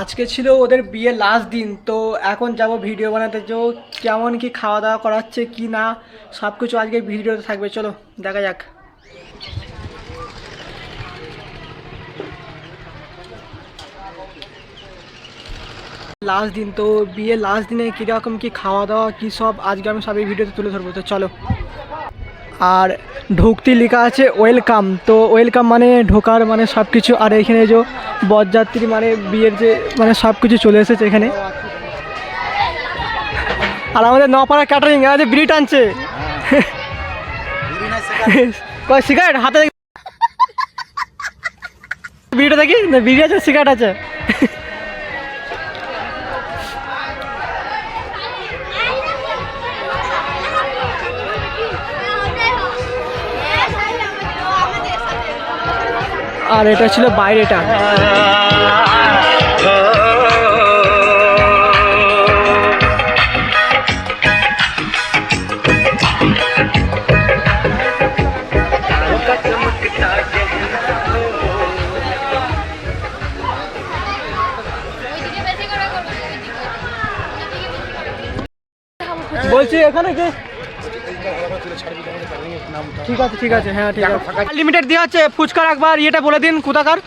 আজকে ছিল ওদের বিয়ের লাস্ট দিন, তো এখন যাব ভিডিও বানাতে। যে কেমন কি খাওয়া দাওয়া করাচ্ছে, কি না সব কিছু আজকে ভিডিওতে থাকবে। চলো, দেখা যাক। লাস্ট দিন, তো বিয়ের লাস্ট দিনে কীরকম কি খাওয়া দাওয়া, কী সব, আজকে আমি সব এই ভিডিওতে তুলে ধরবো। তো চলো। আর ঢুকতে লেখা আছে ওয়েলকাম। তো ওয়েলকাম মানে ঢোকার মানে সব কিছু আর এখানে যে বরযাত্রী মানে বিয়ের যে মানে সব কিছু চলে এসেছে এখানে। আর আমাদের নপাড়া ক্যাটারিং আছে বিড়ি কয় সিগারেট হাতে। বিড়িটা দেখি? বিড়ি আছে সিগারেট আছে। আর এটা ছিল বাইরেটা। বলছি এখানে কি? ঠিক আছে ঠিক আছে হ্যাঁ ঠিক আছে। লিমিটেড দেওয়া আছে ফুচকার একবার ইয়েটা বলে দিন কোথাকার?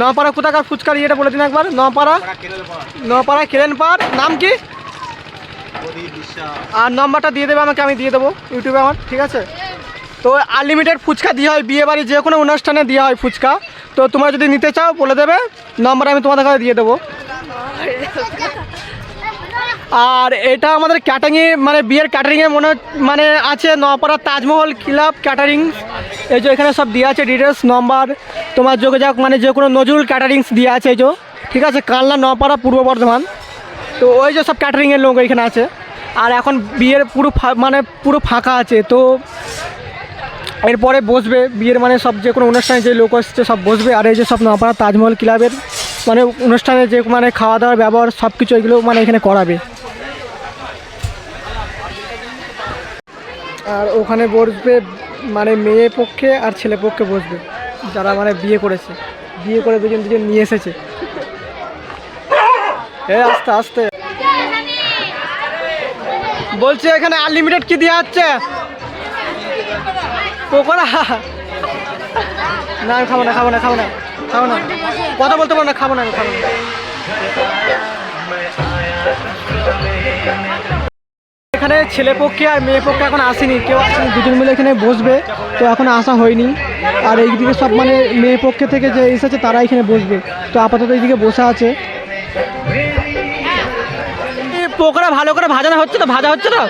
নপাড়া কোথাকার ফুচকার ইয়েটা বলে দিন একবার নপাড়া। নপাড়া কেলেন পার নাম কি? আর নম্বরটা দিয়ে দেবে আমাকে আমি দিয়ে দেবো ইউটিউবে আমার ঠিক আছে? তো আনলিমিটেড ফুচকা দেওয়া হয় বিয়ে বাড়ি যে কোনো অনুষ্ঠানে দেওয়া হয় ফুচকা। তো তোমরা যদি নিতে চাও বলে দেবে নম্বর আমি তোমাদের কাছে দিয়ে দেবো। আর এটা আমাদের ক্যাটারিংয়ে মানে বিয়ের ক্যাটারিংয়ে মনে মানে আছে নপাড়া তাজমহল ক্লাব ক্যাটারিং এই যে এখানে সব দেওয়া আছে ডিটেলস নম্বর তোমার যোগাযোগ মানে যে কোনো নজরুল ক্যাটারিংস দেওয়া আছে এই যে। ঠিক আছে, কালনা নপাড়া পূর্ব বর্ধমান। তো ওই যে সব ক্যাটারিংয়ের লোক এখানে আছে। আর এখন বিয়ের পুরো মানে পুরো ফাঁকা আছে, তো এরপরে বসবে, বিয়ের মানে সব যে কোনো অনুষ্ঠানে যে লোক আসছে সব বসবে। আর এই যে সব নপাড়া তাজমহল ক্লাবের মানে অনুষ্ঠানে যে মানে খাওয়া দাওয়ার ব্যবহার সব কিছু এগুলো মানে এখানে করাবে। আর ওখানে বসবে মানে মেয়ে পক্ষে আর ছেলে পক্ষে বসবে। যারা মানে বিয়ে করেছে। বিয়ে করে দুজন দুজন নিয়ে এসেছে। এ, আস্তে আস্তে। বলছে, এখানে আনলিমিটেড কি দেওয়া হচ্ছে? পকোড়া। না, আমি খাব না খাব না খাব না খাব না। কথা বলতে পারো না, খাব না, আমি খাব না। এখানে ছেলে পক্ষে আর মেয়ে পক্ষে এখন আসেনি। কেউ আসেনি দুজন মিলে এখানে বসবে। তো এখন আসা হয়নি। আর এইদিকে সব মানে মেয়ে পক্ষে থেকে যে এসেছে তারা এখানে বসবে। তো আপাতত এইদিকে বসে আছে। পোকরা ভালো করে ভাজানো হচ্ছে তো? ভাজা হচ্ছে তো?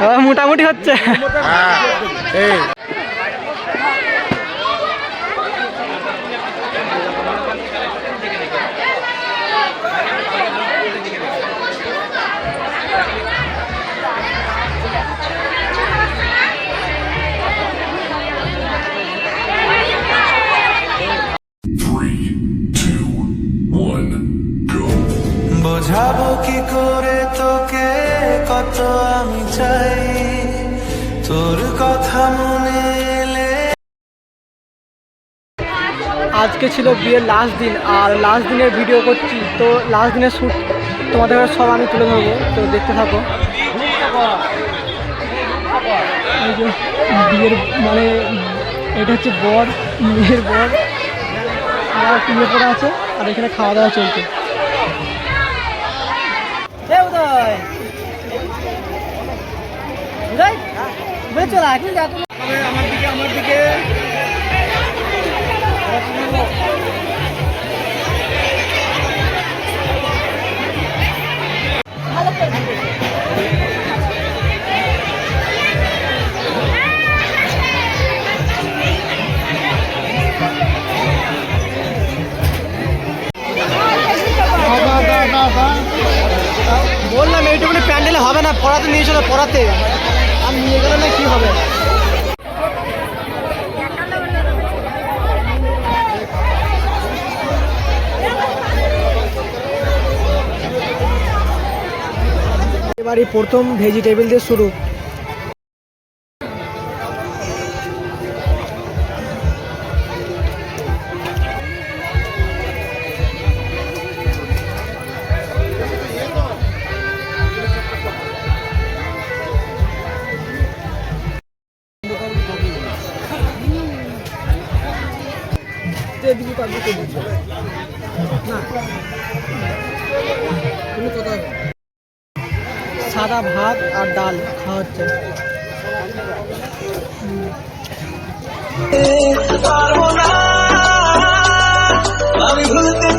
হ্যাঁ, মোটামুটি হচ্ছে। কত আমি চাই। তোর কথা মনে আজকে ছিল বিয়ের লাস্ট দিন আর লাস্ট দিনের ভিডিও করছি। তো লাস্ট দিনের শ্যুট তোমাদের কাছে সব আমি তুলে ধরবো তো দেখতে থাকো। বিয়ের মানে এটা হচ্ছে বর মেয়ের বর আর বিয়ে পরে আছে আর এখানে খাওয়া দাওয়া চলছে। আমার দিকে আমার দিকে। বললাম এইটুকুনি প্যান্ডেলে হবে না পড়াতে নিয়ে চলো পড়াতে। না কি হবে এবারে প্রথম ভেজিটেবল দিয়ে শুরু। দিবি তার দিকে সাদা ভাত আর ডাল খাওয়া হচ্ছে। আমি ভুলতে